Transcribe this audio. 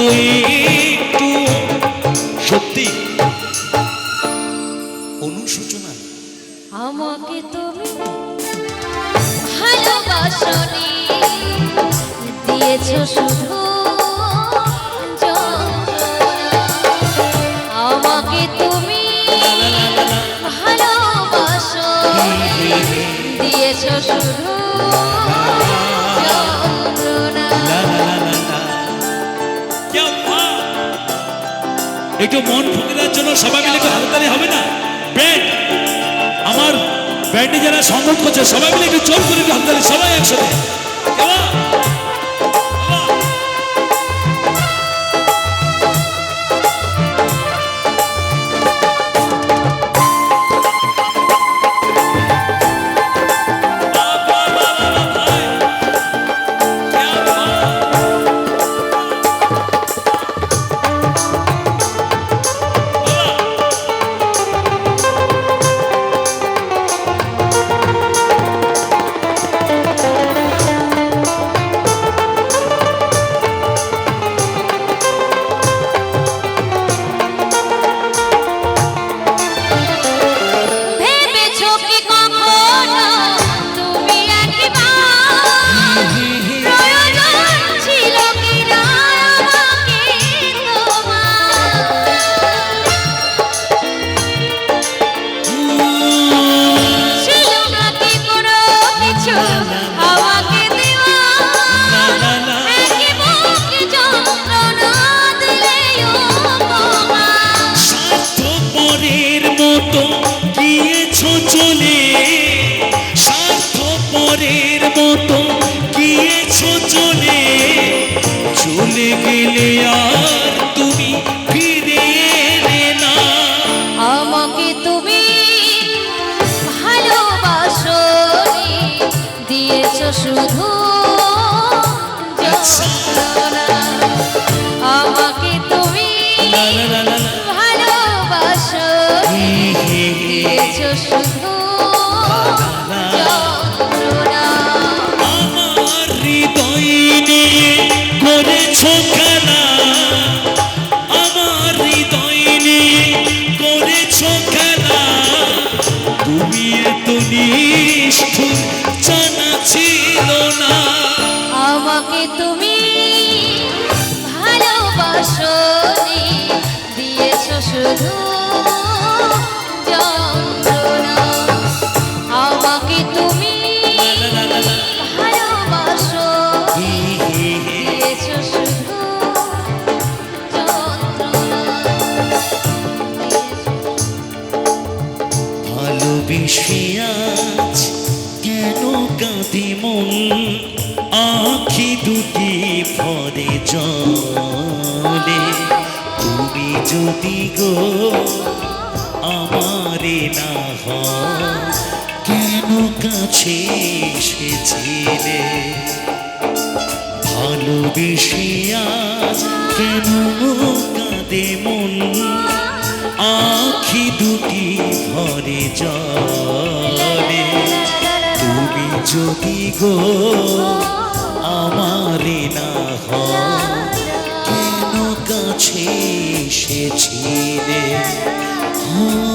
একটু সত্যি। অনুশোচনা। আমাকে তুমি ভালোবাসনি দিয়েছ শুধু একটু মন ফুকিরার জন্য সবাই মিলে একটু হবে না? ব্যান্ড, আমার ব্যান্ডে যারা সংগত করছে, সবাই মিলে একটু চোখ করে একটু সবাই একসাথে। গেলে আর তুমি ফিরে এলে না আমাকে তুমি ভালোবাসো দিয়েছ শুধু। আমাকে তুমি। ভালোবাসো। দিয়েছ শুধু আমার হৃদয় তুমি ভালোবাসো দিয়েছ শুধু ভালোবেসে আজ কেন কাঁদে মন? আখি দুটি ভরে জলে তুমি যদি গো আমারে না কেন কাছে এসেছিলে? ভালোবেসে আজ কেন কাঁদে মন? আখি দুটি ভরে তুমি যদি গো আমারে না হয় কেন কাছে এসেছিলে? হো কেন ভালো